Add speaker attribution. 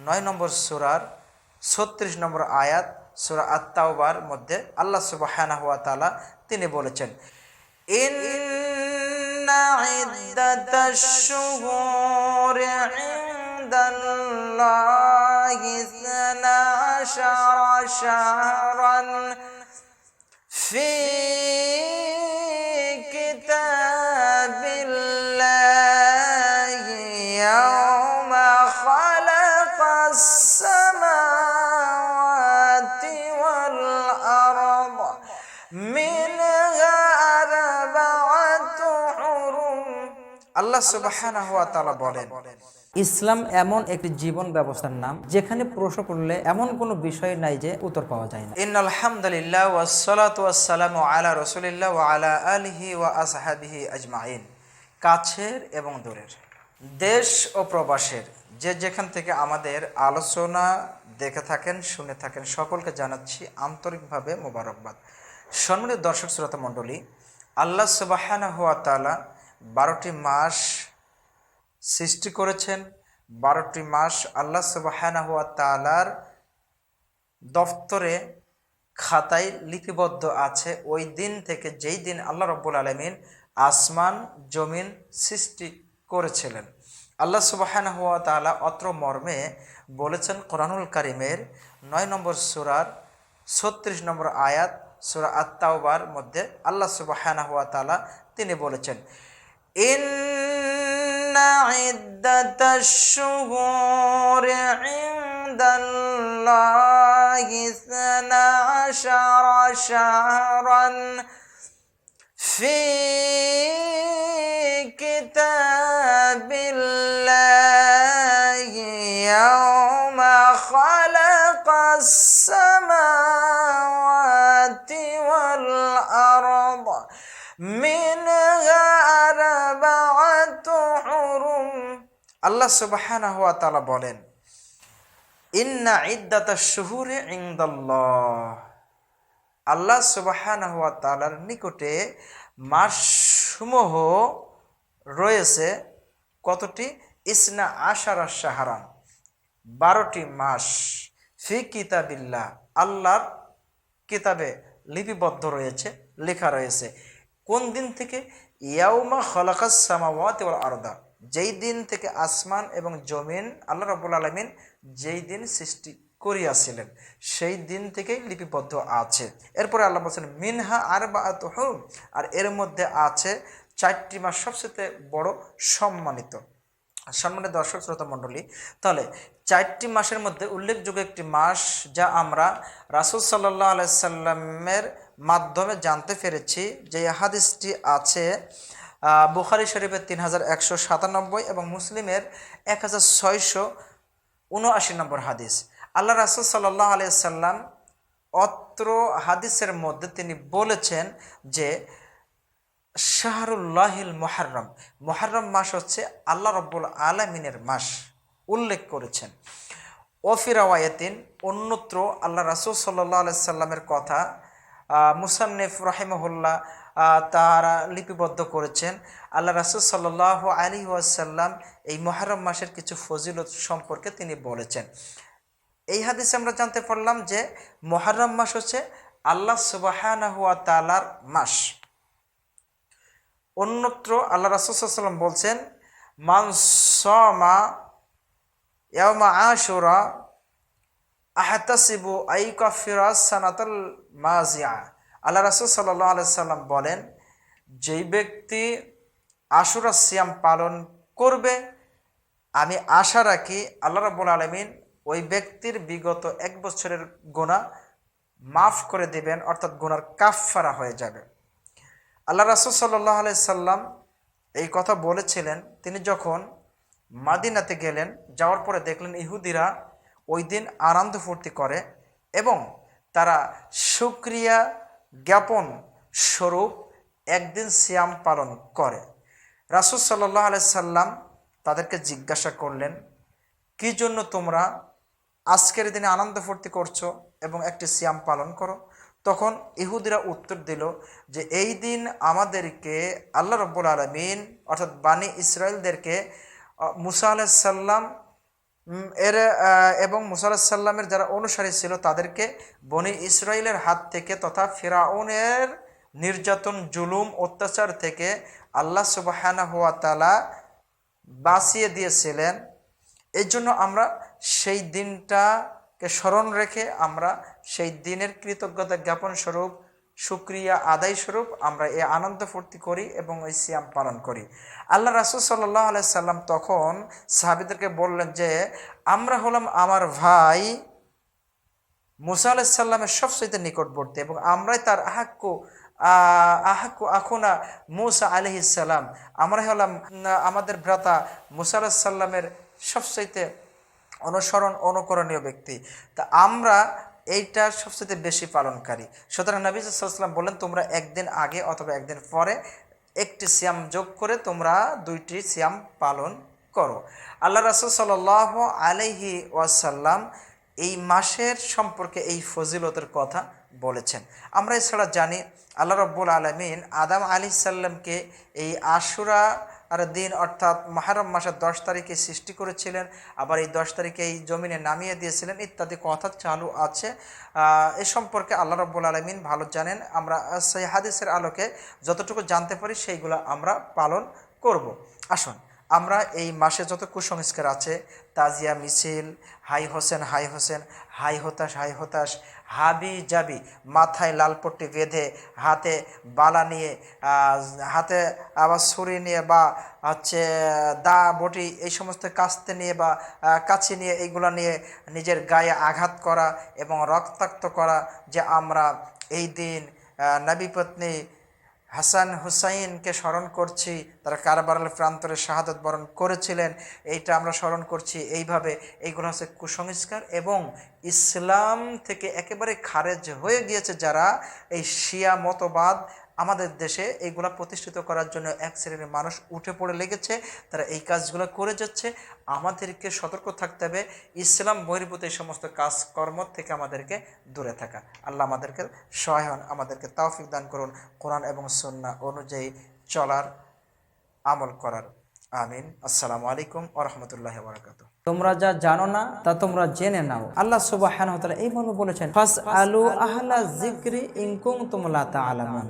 Speaker 1: নয় নম্বর সুরার ছত্রিশ নম্বর আয়াত সুরা আত্মাওবার মধ্যে আল্লাহ সুবাহ তাআলা তিনি বলেছেন ইন عدة الشهور عند الله اثنا عشر شهرا في السماوات والأرض منها أربعة حرم আল্লাহ সুবহানাহু ওয়া তাআলা বলেন
Speaker 2: ইসলাম এমন একটি জীবন ব্যবস্থার নাম যেখানে প্রশ্ন করলে এমন কোনো বিষয় নাই যে উত্তর পাওয়া যায় না
Speaker 1: ইন আলহামদুলিল্লাহ ওয়াসসালাতু ওয়াসসালামু আলা রাসূলিল্লাহ ওয়া আলা আলিহি ওয়া আসহাবিহি আজমাইন কাছের এবং দূরের দেশ ও প্রবাসের, যে যেখান থেকে আমাদের আলোচনা দেখে থাকেন, শুনে থাকেন, সকলকে জানাচ্ছি আন্তরিকভাবে মোবারকবাদ। সম্মানিত দর্শক শ্রোতা মণ্ডলী, আল্লাহ সুবাহানা হুয়া তাআলা বারোটি মাস সৃষ্টি করেছেন। বারোটি মাস আল্লাহ সুবাহানা হুয়া তালার দফতরে খাতায় লিপিবদ্ধ আছে। ওই দিন থেকে যেই দিন আল্লাহ রব্বুল আলমিন আসমান, জমিন সৃষ্টি করেছিলেন আল্লাহ সুবাহান হুয়া তাআলা অত্র মর্মে বলেছেন কোরআনুল কারিমের নয় নম্বর সুরার ছত্রিশ নম্বর আয়াত সুরা আত্মাওবার মধ্যে আল্লাহ সুবাহান হুয়া তাআলা তিনি বলেছেন ইন عدة الشهور عند الله اثنا عشر شهرا في السماوات والأرض منها أربعة حرم আল্লাহ সুবহানাহু ওয়া তাআলা বলেন ইন্না ইদ্দাতা শুহুরে ইনদাল্লাহ আল্লাহ সুবহানাহু ওয়া তাআলার নিকটে মাসসমূহ রয়েছে কতটি ইসনা আশারা সাহারান বারোটি মাস ফি কিতাবিল্লাহ। আল্লাহর কিতাবে লিপিবদ্ধ রয়েছে, লেখা রয়েছে। কোন দিন থেকে? ইয়াউমা খলাকাস সামাওয়াতি ওয়াল আরদা। যেই দিন থেকে আসমান এবং জমিন আল্লাহ রাব্বুল আলামিন যেই দিন সৃষ্টি করিয়াছিলেন, সেই দিন থেকেই লিপিবদ্ধ আছে। এরপরে আল্লাহ বলছেন, মিনহা আর বা আর এর মধ্যে আছে চারটি মাস সবচেয়ে বড় সম্মানিত। সম্মানিত দর্শক, শ্রোতা মণ্ডলী, তাহলে চারটি মাসের মধ্যে উল্লেখযোগ্য একটি মাস যা আমরা রাসুল সাল্লাহ আলাইসাল্লামের মাধ্যমে জানতে পেরেছি। যে হাদিসটি আছে বুখারি শরীফের তিন হাজার একশো সাতানব্বই এবং মুসলিমের এক হাজার ছয়শো উনআশি নম্বর হাদিস। আল্লাহ রাসুল সাল্লাহ আলাইসাল্লাম অত্র হাদিসের মধ্যে তিনি বলেছেন যে শাহরুল্লাহিল মোহারম মোহারম মাস হচ্ছে আল্লাহ রব্বুল আলমিনের মাস। উল্লেখ করেছেন। ওফিরাওয়ায়াতিন অন্যত্র আল্লাহ রাসুল সাল্লাহ সাল্লামের কথা মুসান্নেফ রাহিমহুল্লাহ আহ, তারা লিপিবদ্ধ করেছেন। আল্লাহ রাসুল সাল্লাহ আলী ওয়াসাল্লাম এই মহারম মাসের কিছু ফজিলত সম্পর্কে তিনি বলেছেন। এই হাদিসে আমরা জানতে পারলাম যে মহারম মাস হচ্ছে আল্লাহ সুবাহানা হুয়া তালার মাস। অন্যত্র আল্লাহ রাসুসাল্লাম বলছেন মানসমা ইয়ামা আশুরা, আহতাসিবু আইকাফিরা সানাতাল মাজিয়া আল্লাহ রাসুল সাল্লাহ আলাইসাল্লাম বলেন, যেই ব্যক্তি আশুরা সিয়াম পালন করবে, আমি আশা রাখি আল্লাহ রাবুল আলমিন ওই ব্যক্তির বিগত এক বছরের গোনা মাফ করে দেবেন, অর্থাৎ গুনার কাফফারা হয়ে যাবে। আল্লাহ রাসুল সাল্লাহ সাল্লাম এই কথা বলেছিলেন। তিনি যখন মাদিনাতে গেলেন, যাওয়ার পরে দেখলেন ইহুদিরা ওই দিন আনন্দ ফুর্তি করে এবং তারা সুক্রিয়া জ্ঞাপন স্বরূপ একদিন সিয়াম পালন করে। রাসুল সাল্লাহ সাল্লাম তাদেরকে জিজ্ঞাসা করলেন, কি জন্য তোমরা আজকের দিনে আনন্দ ফুর্তি করছ এবং একটি সিয়াম পালন করো? তখন ইহুদিরা উত্তর দিল যে এই দিন আমাদেরকে আল্লাহ রব্বুল আলমিন অর্থাৎ বানি ইসরায়েলদেরকে মুসা আলাইসাল্লাম উম, এর এবং মুসা সাল্লামের যারা অনুসারী ছিল তাদেরকে বনি ইসরায়েলের হাত থেকে তথা ফেরাউনের নির্যাতন জুলুম অত্যাচার থেকে আল্লাহ সুবাহানা হুয়া তালা বাঁচিয়ে দিয়েছিলেন। এই জন্য আমরা সেই দিনটাকে স্মরণ রেখে আমরা সেই দিনের কৃতজ্ঞতা জ্ঞাপন স্বরূপ সুক্রিয়া আদায় স্বরূপ আমরা এই আনন্দ ফুর্তি করি এবং ওই সিয়াম পালন করি। আল্লাহ রাসুল সাল্লাহ সাল্লাম তখন সাহাবিদেরকে বললেন যে আমরা হলাম আমার ভাই মুসা আলাহিসাল্লামের সবচেয়ে নিকটবর্তী এবং আমরাই তার আহাক্কু আহ, আহাক্কু আখুনা মুসা আলহিসাল্লাম আমরা হলাম আমাদের ভ্রাতা মুসা আলাহিসাল্লামের সবচাইতে অনুসরণ অনুকরণীয় ব্যক্তি। তা আমরা এইটা সবচেয়ে বেশি পালনকারী। সুতরাং নবী সাল্লাম বললেন তোমরা একদিন আগে অথবা একদিন পরে একটি সিয়াম যোগ করে তোমরা দুইটি সিয়াম পালন করো। আল্লাহ রাসুল সাল আলহি ওয়াসাল্লাম এই মাসের সম্পর্কে এই ফজিলতের কথা বলেছেন। আমরা এছাড়া জানি, আল্লাহ রব্বুল আলমিন আদাম আলি সাল্লামকে এই আশুরা আর দিন অর্থাৎ মাহারম মাসের দশ তারিখে সৃষ্টি করেছিলেন, আবার এই দশ তারিখে এই জমিনে নামিয়ে দিয়েছিলেন ইত্যাদি কথা চালু আছে। এ সম্পর্কে আল্লাহ রব্বুল আলমিন ভালো জানেন। আমরা সেই হাদিসের আলোকে যতটুকু জানতে পারি সেইগুলো আমরা পালন করব। আসুন আমরা এই মাসে যত কুসংস্কার আছে, তাজিয়া মিছিল, হাই হোসেন হাই হোসেন, হাই হতাশ হাই হতাশ, হাবি জাবি, মাথায় লালপট্টি বেঁধে হাতে বালা নিয়ে হাতে আবার ছুরি নিয়ে বা হচ্ছে দা বটি এই সমস্ত কাস্তে নিয়ে বা কাছি নিয়ে এইগুলো নিয়ে নিজের গায়ে আঘাত করা এবং রক্তাক্ত করা যে আমরা এই দিন নবী পত্নী হাসান হুসাইনকে স্মরণ করছি, তারা কারবারাল প্রান্তরে শাহাদত বরণ করেছিলেন, এইটা আমরা স্মরণ করছি এইভাবে। এইগুলো হচ্ছে কুসংস্কার এবং ইসলাম থেকে একেবারে খারেজ হয়ে গিয়েছে যারা এই শিয়া মতবাদ আমাদের দেশে এইগুলা প্রতিষ্ঠিত করার জন্য এক শ্রেণির মানুষ উঠে পড়ে লেগেছে তারা এই কাজগুলো করে যাচ্ছে। আমাদেরকে সতর্ক থাকতে হবে ইসলাম বহির্ভূত এই সমস্ত কাজকর্ম থেকে আমাদেরকে দূরে থাকা। আল্লাহ আমাদেরকে সহায় হন আমাদেরকে তাওফিক দান করুন কোরআন এবং সন্না অনুযায়ী চলার আমল করার। আমিন। আসসালামু আলাইকুম ওরহমতুল্লাহ বারাকাত
Speaker 2: তোমরা যা জানো না তা তোমরা জেনে নাও। আল্লাহ সুবাহ এইভাবে বলেছেন ফাস আলু আহলা জিক্রি ইনকুম তোমলা তা আলামান